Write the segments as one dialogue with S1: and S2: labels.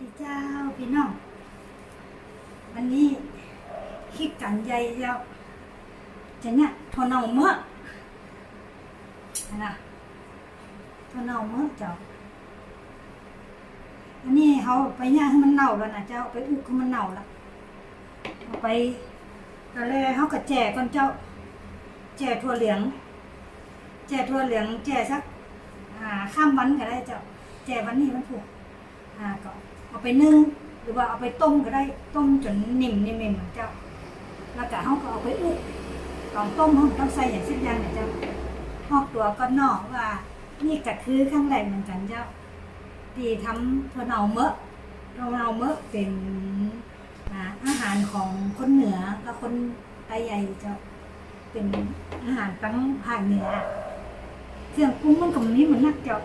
S1: ดีเจ้าพี่น้องวันนี้คลิปกันใหญ่เจ้าจะเนี่ยทนเอาเมื่อนะทนเอาเมื่อเจ้าอันนี้เขาไปย่างให้มันเน่าแล้วนะเจ้าไปอุกให้มันเน่าแล้วเอาไปตอนแรกเขาก็แจกก่อนเจ้า แจกถั่วเหลือง แจกถั่วเหลือง แจกสักอ่าข้ามวันก็ได้เจ้า แจกวันนี้มันถูกอ่าก็ เอาไปนึ่งหรือว่าเอาไปต้มก็ได้ต้มจนนิ่มนิ่มนิ่มเจ้า แล้วก็เขาก็เอาไปอุกตอนต้มเขาต้องใส่อย่างเช่นอย่างเนี่ยเจ้าหอกตัวก็นอกว่า นี่ก็คือข้างแรกเหมือนกันเจ้าที่ทำถั่วเน่าเมอะถั่วเน่าเมอะเป็นอาหารของคนเหนือกับคนไตใหญ่เจ้าเป็นอาหารตั้งภาคเหนือเครื่องปรุงมันก็มีเหมือนนักเจ้า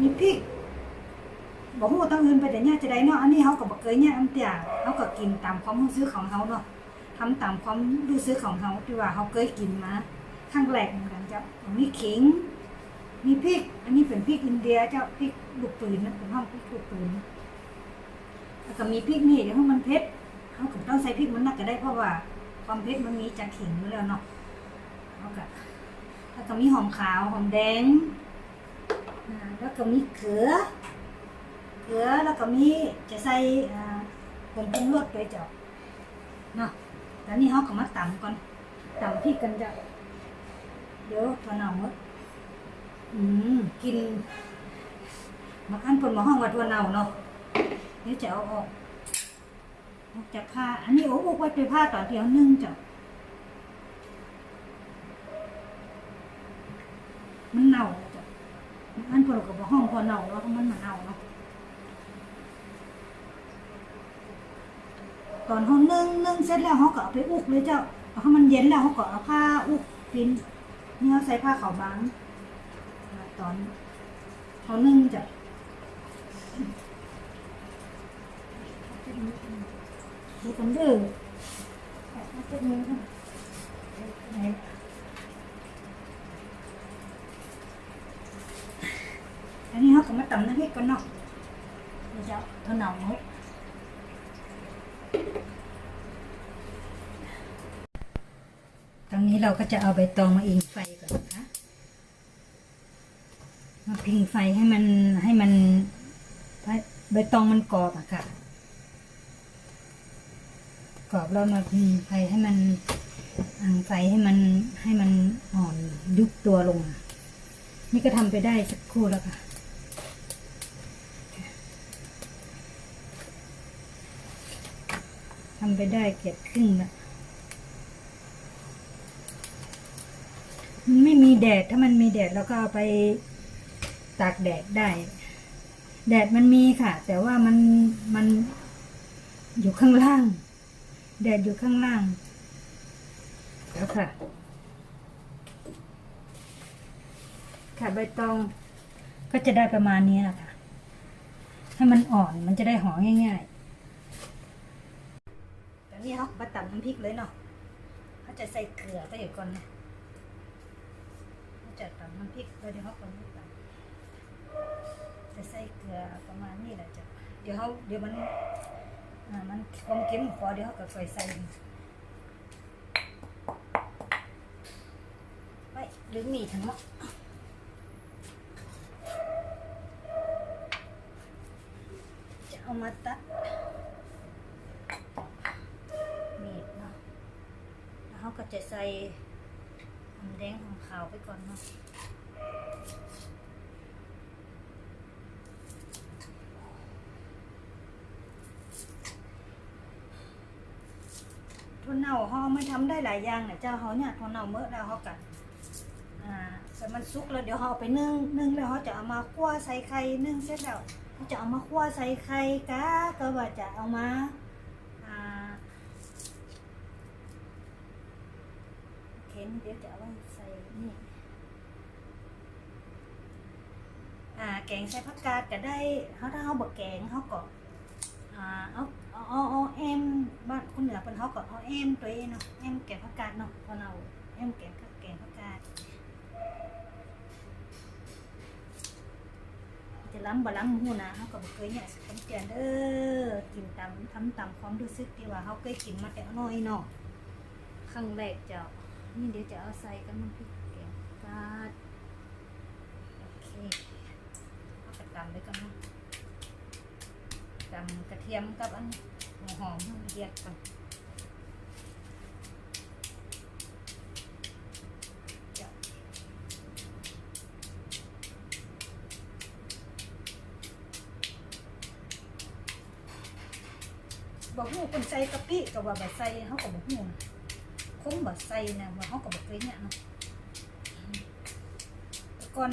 S1: มีพริก บอกว่าต้องอื่นไปแต่เนี่ยจะได้เนาะอันนี้เขาก็บอกเคยเนี่ยอันเตียเขาก็กินตามความรู้สึกของเขาเนาะทำตามความรู้สึกของเขาที่ว่าเขาเคยกินมาข้างแรกเหมือนกันเจ้ามีขิง มีพริก อันนี้เป็นพริกอินเดียเจ้าพริกลูกปืนนะเป็นห้องพริกลูกปืนแล้วก็มีพริกนี่เดี๋ยวมันเผ็ดเขาก็ต้องใส่พริกมันนักก็ได้เพราะว่า ความเผ็ดมันมีจากขิงอยู่แล้วเนาะเขาก็แล้วก็มีหอมขาวหอมแดงแล้วก็มีเขือ ลือแล้วก็มีจะใส่ผงปรุงรสด้วยเจ้าเนาะแล้วนี่เขาก็มาตำก่อนตำพริกกันเจ้าเดี๋ยวถั่วเน่าหมดอืมกินมาอันเปินมาห้องว่าถั่วเน่าเนาะเดี๋ยวจะเอาออกออกจากผ้าอันนี้โอ้อุกไว้ไปผ้าต่อเดียวนึ่งเจ้ามันเน่าเจ้าอันเปินก็บอห้องพอเน่าแล้วมันมาเน่าเนาะ ตอนเขานึ่งนึ่งเสร็จแล้วเขาก็เอาไปอุกเลยเจ้าพอมันเย็นแล้วเขาก็เอาผ้าอุกปินนี่เขาใส่ผ้าขาวบางตอนเขานึ่งจ้ะดูกันเด้ออันนี้เขาก็มาตำน้ำพริกกันเนาะเดี๋ยวเจ้าเท่าหนาวเนาะ ตรง นี้เราก็จะเอาใบตองมาอิงไฟก่อนนะคะมาพิงไฟให้มันให้มันใบตองมันกรอบอะค่ะ กรอบแล้วมาพิงไฟให้มันอังไฟให้มันให้มันอ่อนยุบตัวลง นี่ก็ทำไปได้สักครู่แล้วค่ะทำไปได้เกือบครึ่งแล้ว มันไม่มี แดดถ้ามันมีแดดเราก็เอาไปตากแดดได้ แดดมันมีค่ะ แต่ว่ามันมันอยู่ข้างล่าง แดดอยู่ข้างล่าง แล้วค่ะ ค่ะใบตองก็จะได้ประมาณนี้แหละค่ะ ให้มันอ่อนมันจะได้หอมง่ายๆแต่นี่เขามาตัดน้ำพริกเลยเนาะเขาจะใส่เกลือไปอยู่ก่อนนะจัดตำ น้ำพริกแล้วเดี๋ยวเขาคนนี้ตำจะใส่เกลือประมาณนี้แหละจ้ะเดี๋ยวเขาเดี๋ยวมันมันความเค็มพอเดี๋ยวเขาก็ใส่ใส่ไปหรือมีทั้งหมดจะเอามาตัดมีดเนาะแล้วเขาก็จะใส่หอมแดงหอมขาวไปก่อนเนาะ ทุนเน่าเขาไม่ทำได้หลายอย่างเนี่ยเจ้าเขาเนี่ยทุนเน่าเมื่อแล้วเขากันอ่าแต่มันสุกแล้วเดี๋ยวเขาเอาไปนึ่งนึ่งแล้วเขาจะเอามาคั่วใส่ไข่นึ่งเสร็จแล้วเขาจะเอามาคั่วใส่ไข่กะก็ว่าจะเอามาอ่าเข็นเดี๋ยวจะเอาไว้ใส่นี่อ่าแกงใส่ผักกาดก็ได้เขาถ้าเขาบอกแกงเขาก็อ่าเอา เอาเอาเอาแอมบ้านคนเหนือเป็นเขาก็เอาแอมตัวเองเนาะแอมแกงผักกาดเนาะพอเราแอมแกงแกงผักกาดจะล้ำบ่ล้ำหูนะเขาก็บ่เคยเนี่ยคำเตือนเด้อกินตามทำตามความรู้สึกที่ว่าเขาเคยกินมาแต่น้อยเนาะครั้งแรกเจ้านี่เดี๋ยวจะเอาใส่กันมันพริกแกงกาดโอเคเอาไปตำด้วยกันนะตำกระเทียมกับอัน หัวหอมให้ละเอียดกันบอกฮู้คนใส่กะปิกับว่าบ่ใส่เฮาก็บ่ฮู้นะคงแบ่ใส่นะว่าเฮาก็บ่เคยเนี่ยเนาะแต่ก่อน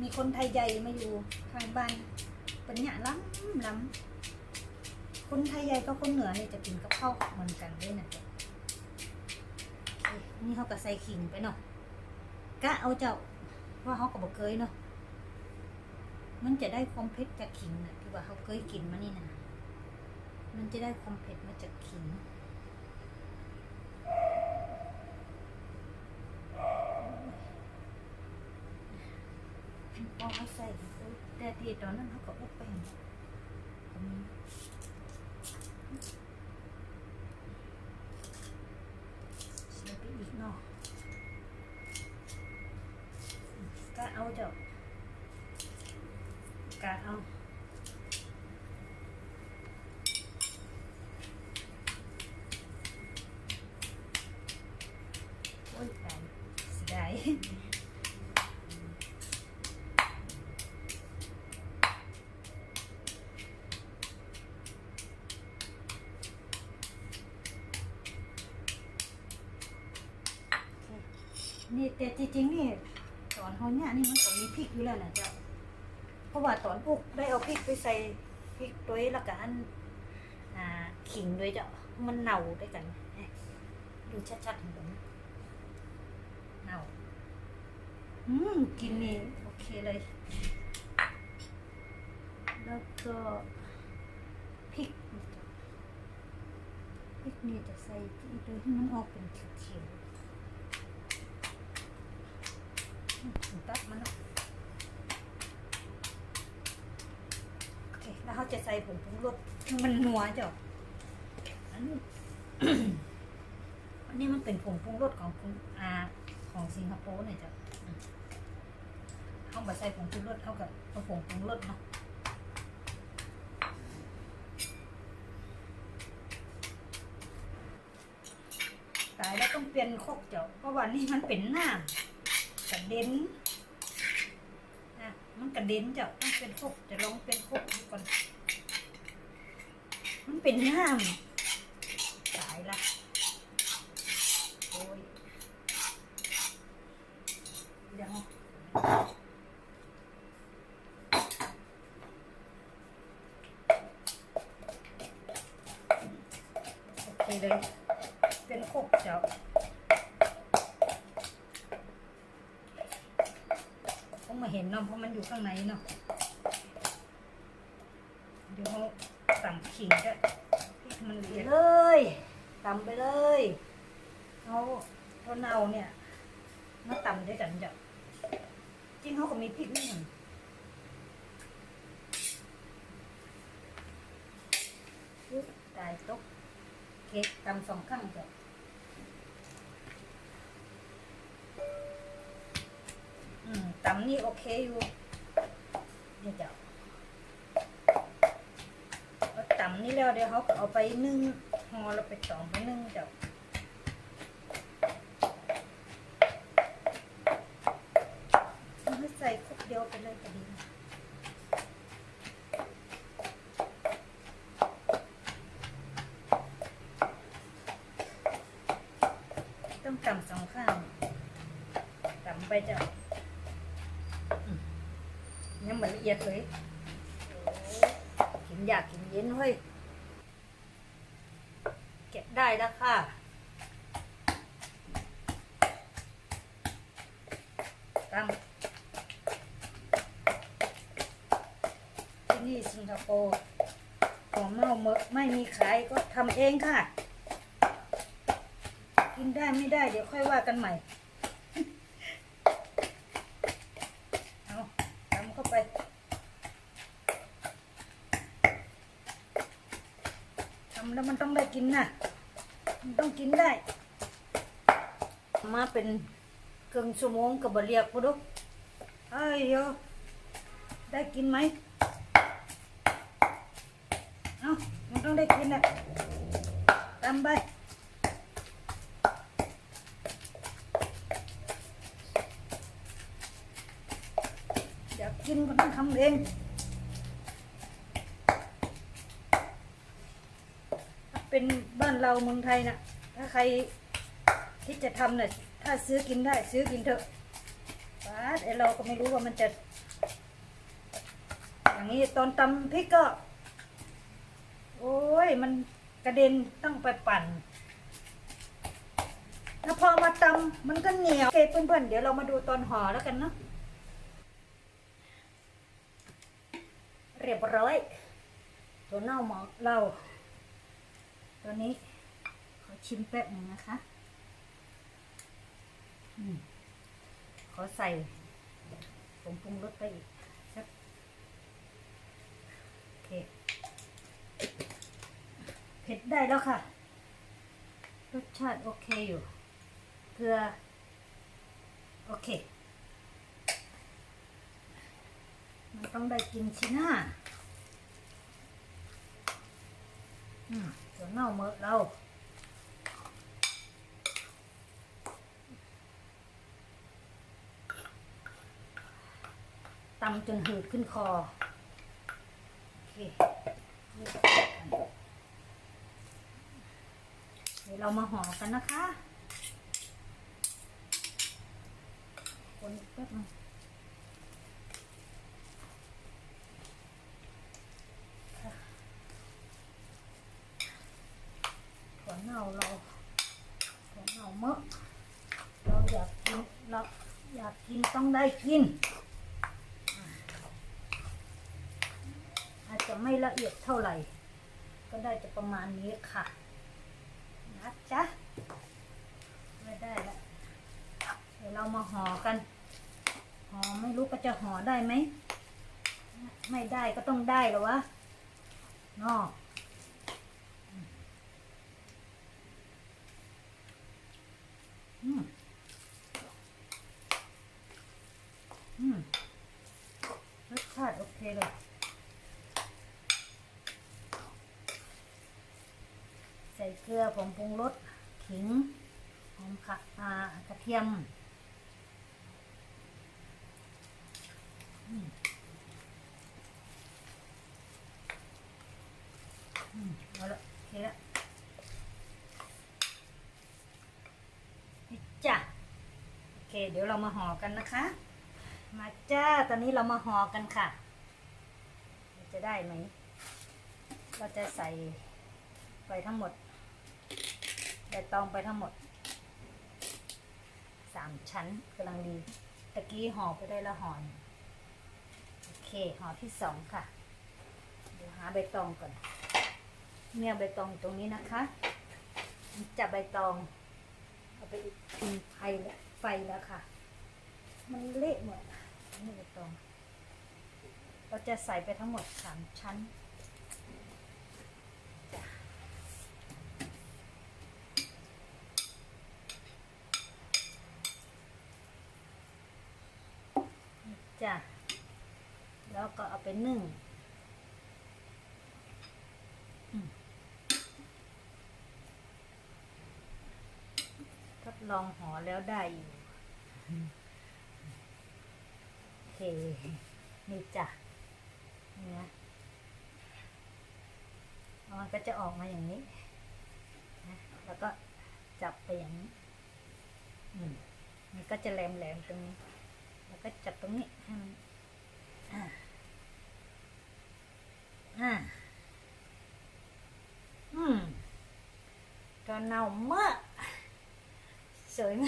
S1: มีคนไทยใหญ่มาอยู่ข้างบ้านเป็นเนี่ยล้ำล้ำ คนไทยใหญ่กับคนเหนือเนี่ยจะกินกับข้าวเหมือนกันเลยนะเนี่เฮาก็ใส่ขิงไปเนาะกะเอาเจ้าว่าเฮาก็บ่เคยเนาะมันจะได้ความเผ็ดจากขิงนะที่ว่าเฮาเคยกินมานี่นะมันจะได้ความเผ็ดมาจากขิงพอเขาใส่แต่ทีตอนนั้นเขาก็อุบไปหมดก็มีใส่ไปอีกเนาะก็ เอาเจ้ากะเอาโอ้ยตายเสียดายนี่แต่จริงๆนี่ เขาเนี่ยนี่มันก็มีพริกอยู่แล้วนะเจ้าเพราะว่าตอนปลูกได้เอาพริกไปใส่พริกด้วยแล้วก็อันอ่าขิงด้วยเจ้ามันเน่าด้วยกันดูชัดๆเห็นไหมเอาอืมกินนี่โอเคเลย แล้วก็พริกพริกนี่จะใส่ที่โดยที่มันออกเป็นเขียวๆอืมถึง ตัดมันแล้วโอเค แล้วเขาจะใส่ผงปรุงรสให้มันนัวเจ้ะอันนี้อันนี้มันเป็นผงปรุงรสของคุณอาของสิงคโปร์เนี่ยจ้ะเอาใส่ผงปรุงรสเอากับผงปรุงรสเนาะตายแล้วต้องเปลี่ยนคกเจ้าเพราะว่านี่มันเป็นน้ำกระเด็น มันกระเด็นจ้ะต้องเป็นครกจะลองเป็นครกดูก่อน มันเป็นห้ามตายละโอ้ยเดี๋ยวโอเคเลย เป็นโคกเจ้า คงมาเห็นเนาะเพราะมันอยู่ข้างในเนาะเดี๋ยวเขาตำขิงก็พริกมันละเอียดเลยตำไปเลยเอาเอาเนาเนี่ยมาตำด้วยกันจ้ะจริงเขาก็มีพริกนี่หนึ่งอุ๊ยตายตกเค้กตำสองข้างจ้ะ ตำนี่โอเคอยู่นี่จ้ะเอาตำนี่แล้วเดี๋ยวเขาก็เอาไปนึ่งห่อแล้วไปตองไปนึ่งจ้ะให้ใส่ครกเดียวไปเลยก็ดีต้องตำสองข้างตำไปจ้ะอืมยังเหมื เอียดเลยกินอยากกินเย็นเฮ้ยเก็บได้แล้วค่ะตำที่นี่สิงคโปร์ของเมาเมกไม่มีขายก็ทำเองค่ะ กินได้ไม่ได้เดี๋ยวค่อยว่ากันใหม่ เอาทำเข้าไปำแล้วมันต้องได้ กินนะมันต้องกินได้ มาเป็นเกิงชั่วโมงกับบเรียกพุดุเอ้ยโยได้กินไหมเอ้ามันต้องได้กินนะตามไปอยากกินก็ต้องทำเองถ้าเป็นบ้านเราเมืองไทยนะถ้าใครที่จะทำเนี่ยถ้าซื้อกินได้ ซื้อกินเถอะป้าไอเราก็ไม่รู้ว่ามันจะ อย่างนี้ตอนตำพริกก็ โอ้ยมันกระเด็นต้องไปปั่นแล้วพอมาตำมันก็เหนียวโอเคเพื่อนๆเดี๋ยวเรามาดูตอนห่อแล้วกันเนาะเรียบร้อยตัวเน่าหมอเรา ตัวนี้ ขอชิมแป๊บหนึ่งนะคะอมขอใส่ผงปรุงรสไปอีกสักโอเคเผ็ดได้แล้วค่ะ รสชาติโอเคอยู่ เกลือ โอเค มันต้องได้กินชิหน้าอืม เดี๋ยวเน่าเมื่อเราตำจนหืดขึ้นคอโอเคเดี๋ยวเรามาห่อกันนะคะ คนแป๊บนึง ถั่วเน่าเราถั่วเน่าเมอะเราอยากกินเราอยา กินต้องได้กิน อาจจะไม่ละเอียดเท่าไหร่ ก็ได้จะประมาณนี้ค่ะนะจ๊ะไม่ได้แล้วเดี๋ยวเรามาห่อกันห่อไม่รู้ก็จะห่อได้ไหม ไม่ได้ก็ต้องได้หรอวะเนอก อืม อืม รสชาติโอ เลย ใส่เกลือผงปรุงรสขิงหอมขักอ่ากระเทียมอืมอืมเอาละโอเคละจ้ะโอเค เดี๋ยวเรามาห่อกันนะคะ มาจ้า ตอนนี้เรามาห่อกันค่ะ จะได้ไหม เราจะใส่ไปทั้งหมดใบตองไปทั้งหมดสามชั้นกำลังดี ตะกี้ห่อไปได้ละห่อนโอเคห่อที่สองค่ะ เดี๋ยวหาใบตองก่อน เนี่ยใบตองตรงนี้นะคะจับใบตองเอาไปกินไฟแล้วไฟแล้วค่ะ มันเละหมดนี่ใบตอง เราจะใส่ไปทั้งหมดสามชั้นจ้ะแล้วก็เอาไปนึ่งทดลองหอแล้วได้อยู่โอเค นี่จ้ะ นี่นะมันก็จะออกมาอย่างนี้นะแล้วก็จับไปอย่างนี้มันก็จะแหลมๆตรงนี้ แล้วก็จับตรงนี้ให้มันอ่าอ่าอืมก็เน่ามากสวยไหม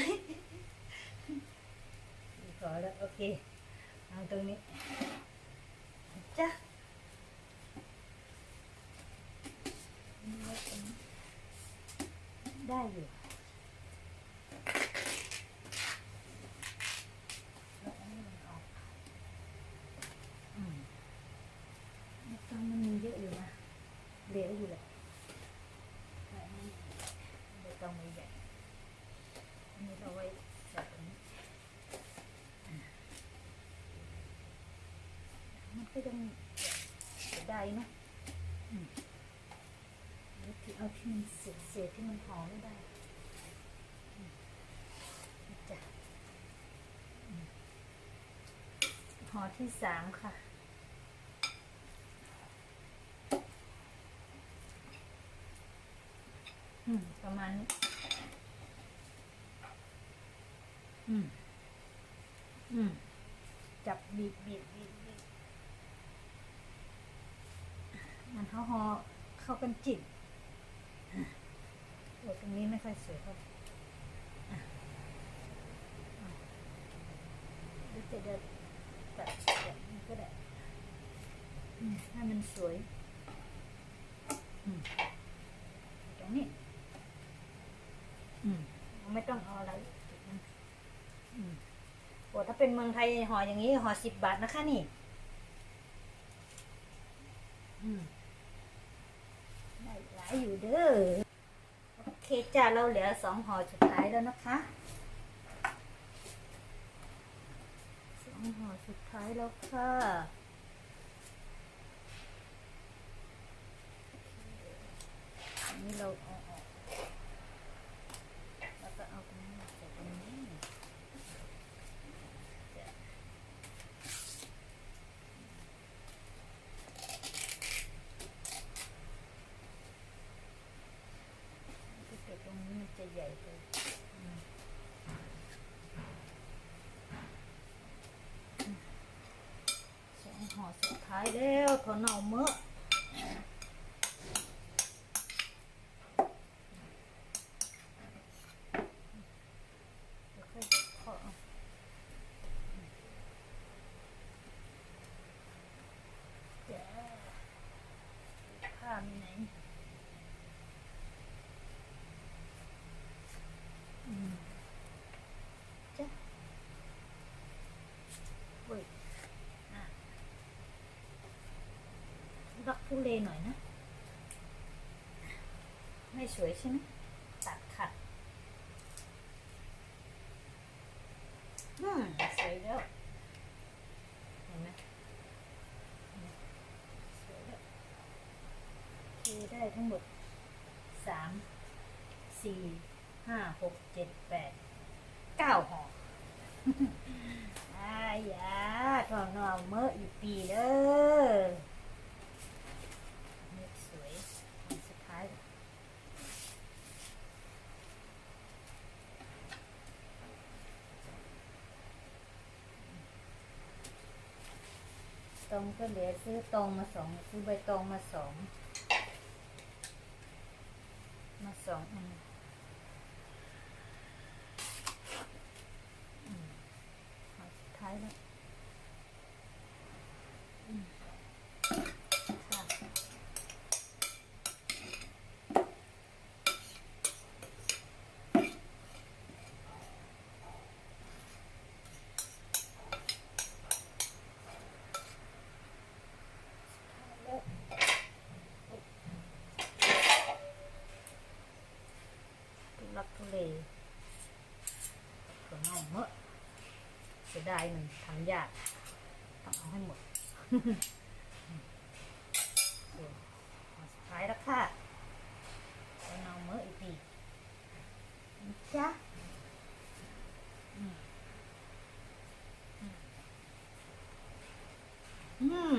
S1: ขอแล้วโอเคเอาตรงนี้จ้ะ ได้อยู่ต้งมันเยอะอยนะเหลวอยู่และไม่ต้งใหญ่นนี้เราไว้ใส่ตมัก็ยังได้นะ เอาที่มันเศษเศษที่มันห่อไม่ได้จ้ะอืมห่อที่สามค่ะอืมประมาณนี้อืมอืมจับบีบบีบบีบบีบมันเขาหอเข้ากันจิต โอ้ตรงนี้ไม่ค่อยสวยเท่าไหรือจะเดินแบบแบบนี้ก็ได้ให้มันสวยตรงนี้อืมไม่ต้องเอาอะไรอืมโอ้ถ้าเป็นเมืองไทยห่ออย่างนี้ห่อสิบบาทนะคะนี่ อืมายอยู่เด้อโอเคจ้าเราเหลือสองห่อสุดท้ายแล้วนะคะสองห่อสุดท้ายแล้วค่ะนี่เราเอาออกแล้วก็เอาตรงนี้มาใส่ตรงนี้ ถ้าเกิดตรงนี้มันจะใหญ่ไปอืมอืมสองห่อสุดท้าย แล้วถั่วเน่าเมื่อเดี๋ยวค่อยเคาะเอาเดี๋ยวผ้ามีไหน อืมจ้ะเว้ยอะรัก ทุเลหน่อยนะ ไม่สวยใช่ไหมตัดขัดอืมสวยแล้วเห็นไหมสวยแล้วโอเคได้ทั้งหมดสามสี่ห้าหกเจ็ดแปดเก้าห่ออายาทองนอเมื่ออีกปีเด้อนี่สวยอันสุดท้าย ตรงก็เหลือซื้อตรงมาสองซื้อใบตองมาสองมาสองอัน ห่อสุดท้ายแล้วอืมค่ะแล้ว ทุลักทุเน่าเมื่อเสียดายมันทำยากต้องเอาให้หมด โอเคเอาสุดท้ายแล้วค่ะเอาเอาเมื่ออีกทีนะจ๊ะอืมอืมอืม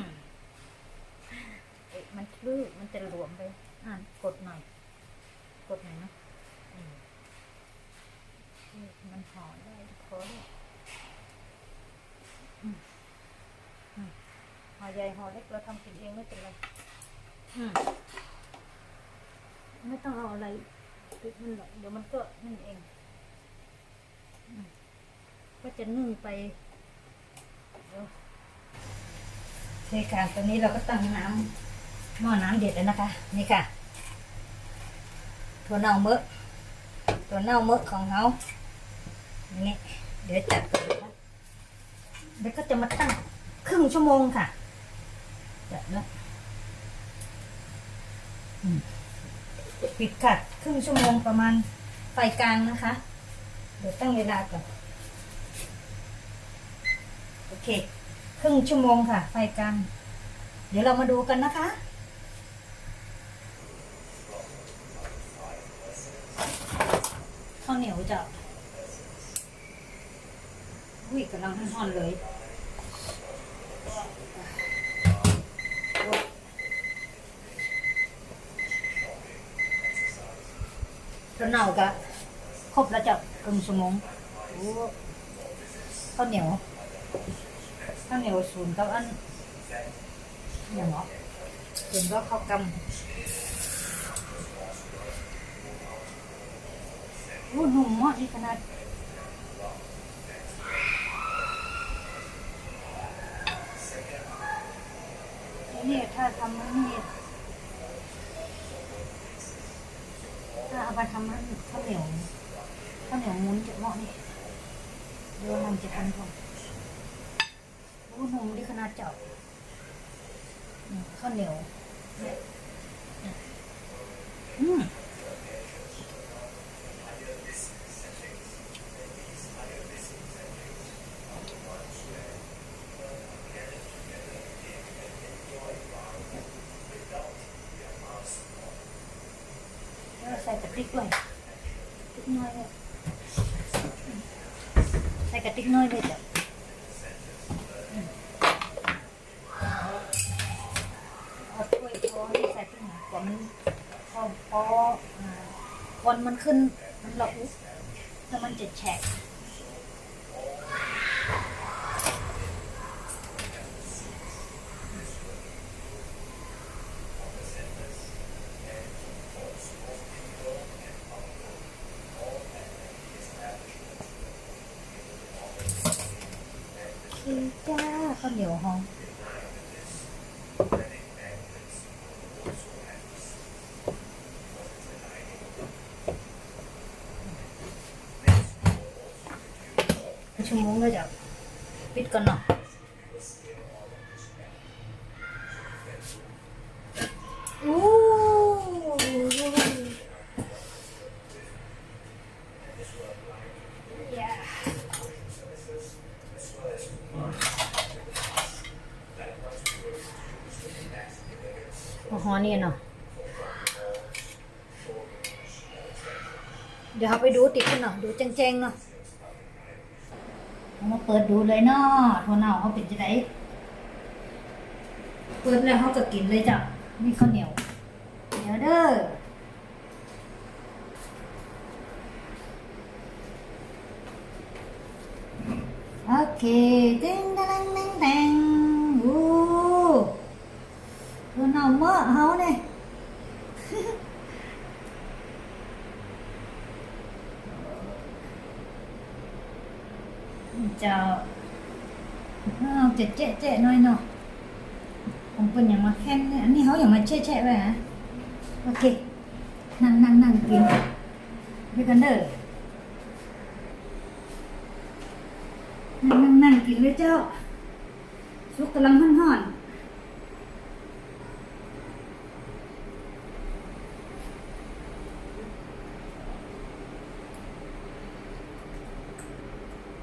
S1: เอ๊ะมันคลื่นมันจะหลวมไป อ่านกดหน่อย กดหน่อยนะอืมเอ๊ะ มันห่อได้พอได้ห่อใหญ่ห่อเล็กเราทำกินเองไม่เป็นไรมไม่ต้องเอาอะไรติดมันหรอกเดี๋ยวมันก็นั่นเองก็จะนึ่งไปเดี๋ยวเทการตัวนี้เราก็ตั้งน้ำหม้อน้ำเด็ดแล้วนะคะ นี่ค่ะถั่วเน่าเมื่อะถั่วเน่าเมื่อของเขา เดี๋ยวจัดก่อนนะคะเดี๋ยวก็จะมาตั้งครึ่งชั่วโมงค่ะ จัดแล้วปิดกัดครึ่งชั่วโมงประมาณไฟกลางนะคะ เดี๋ยวตั้งเวลาก่อน โอเค ครึ่งชั่วโมงค่ะ ไฟกลาง
S2: เดี๋ยวเรามาดูกันนะคะข้าวเหนียวจะ อุ้ยกำลังห่อนๆเลยกระเน่ากะครบแล้วจะกึ่งสมงโอ้ข้าวเหนียวข้าวเหนียวศูนย์กับอันอย่างเหรอศูนก็ข้าวกำโอ้หนุ่มมากนี่ขนาด นี่ถ้าทำมันนี่ถ้าเอาไปทำมันข้าวเหนียวข้าวเหนียวมุ้นจะเหมาะนี่เดี๋ยวมันจะทันก่อนรู้หนุ่มดีขนาดเจาะข้าวเหนียวอืมแล้วใส่กระติกด้วยติ๊กน้อยเลยอืมใส่กระติกน้อยเลยจ้ะอืมเอาถ้วยช้อนใส่ที่ไหนกว่ามันพอพออ่าควันมันขึ้นมันละอุถ้ามันจะแฉะ คือจ้าข้าวเหนียวหอมชั่วโมงก็จะปิดก่อนเนาะอู้ย โอ้โหนี่เนาะเดี๋ยวเราไปดูติดกันเนาะดูแจ้งๆเนาะเอามาเปิดดูเลยเนาะถั่วเน่าเขาเป็นจะไดเปิดแล้วเขาก็กินเลยจ้ะนี่ข้าวเหนียวเดี๋ยวเด้อโอเคตึ้งตังตังตังโอ้ ตัวหน่อเมื่อเฮาเนี่ยจะเอาเจ๊เจ๊เจ๊หน่อยเนาะผมเป็นอย่างมาแค่นเนี่ยอันนี้เขาอย่างมาเช่เช่ไว้ฮะโอเค นั่งนั่งนั่งกินด้วยกันเด้อนั่งนั่งนั่งกินเลยเจ้าสุกกำลังห่อนห่อนๆ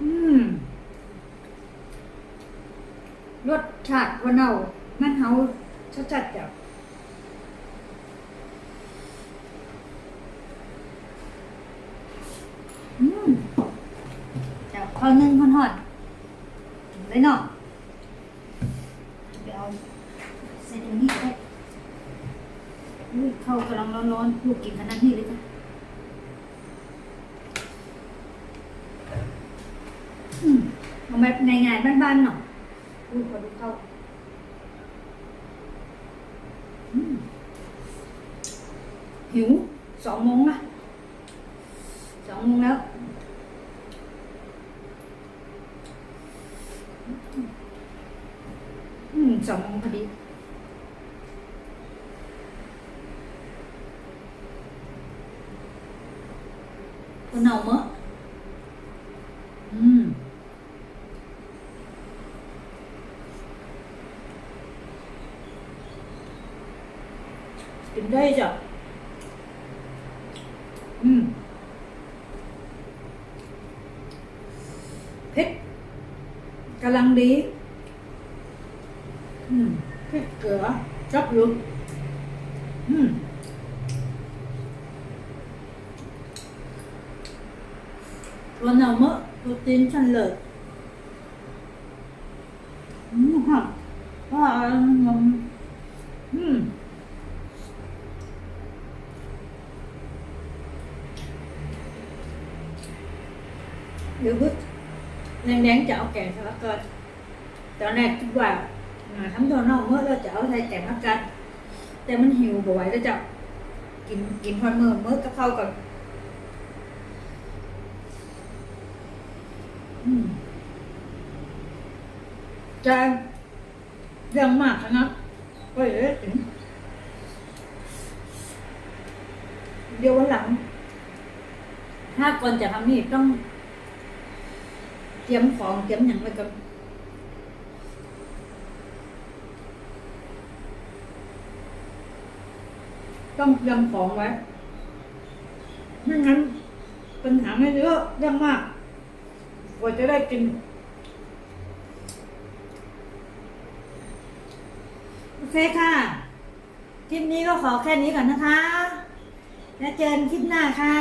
S2: อืม รส ชาติวันเอามันเฮาชัดจัดๆจ้ะอืมจับข้าวนึ่งห่อนๆกินเลยเนาะเดี๋ยวเอาใส่ตรงนี้ก็ได้อุ้ยเข้ากำลังร้อนๆลูกกินขนาดนี้เลยจ้ะอืมเอาแบบง่ายๆบ้านๆหน่อยอุ้ยขอดูเข้าอืม หิวสองโมงละสองโมงแล้วอืมสองโมงพอดีคนเอาเมอะอืมกินได้จ้ะ อืมเผ็ดกำลังดี อืมเผ็ด
S1: เกลือชอบอยู่ อืมตัว nào mỡ protein chân lợi ừ, hả à, ngầm ừ. เดี๋ยวพึ่งแดงๆจะเอาแกงสลัดเกิดตอน แต่มันหิวบ่ไหวแล้วจะกินกินพอนเมื่อเมื่อกับเข้าก่อนอืมจะเรื่องมากนะเฮ้ยเอ้ยเดี๋ยววันหลัง ถ้าก่อนจะทำนี่ต้อง เตรียมของเตรียมอย่างไว้กับ ต้องเตรียมของไว้ไม่งั้นปัญหาไม่เยอะเรื่องมากกว่าจะได้กิน
S3: โอเคค่ะ คลิปนี้ก็ขอแค่นี้ก่อนนะคะ แล้วเจอกันคลิปหน้าค่ะ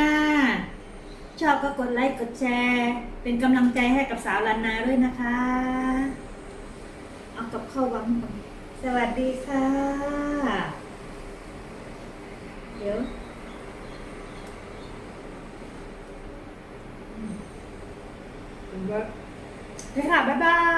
S3: ชอบก็กดไลค์กดแชร์ เป็นกำลังใจให้กับสาวลันนาด้วยนะคะ เอากับเข้าวังสวัสดีค่ะ เดี๋ยว
S1: ถึงว่า
S3: ไปค่ะ บ๊ายบาย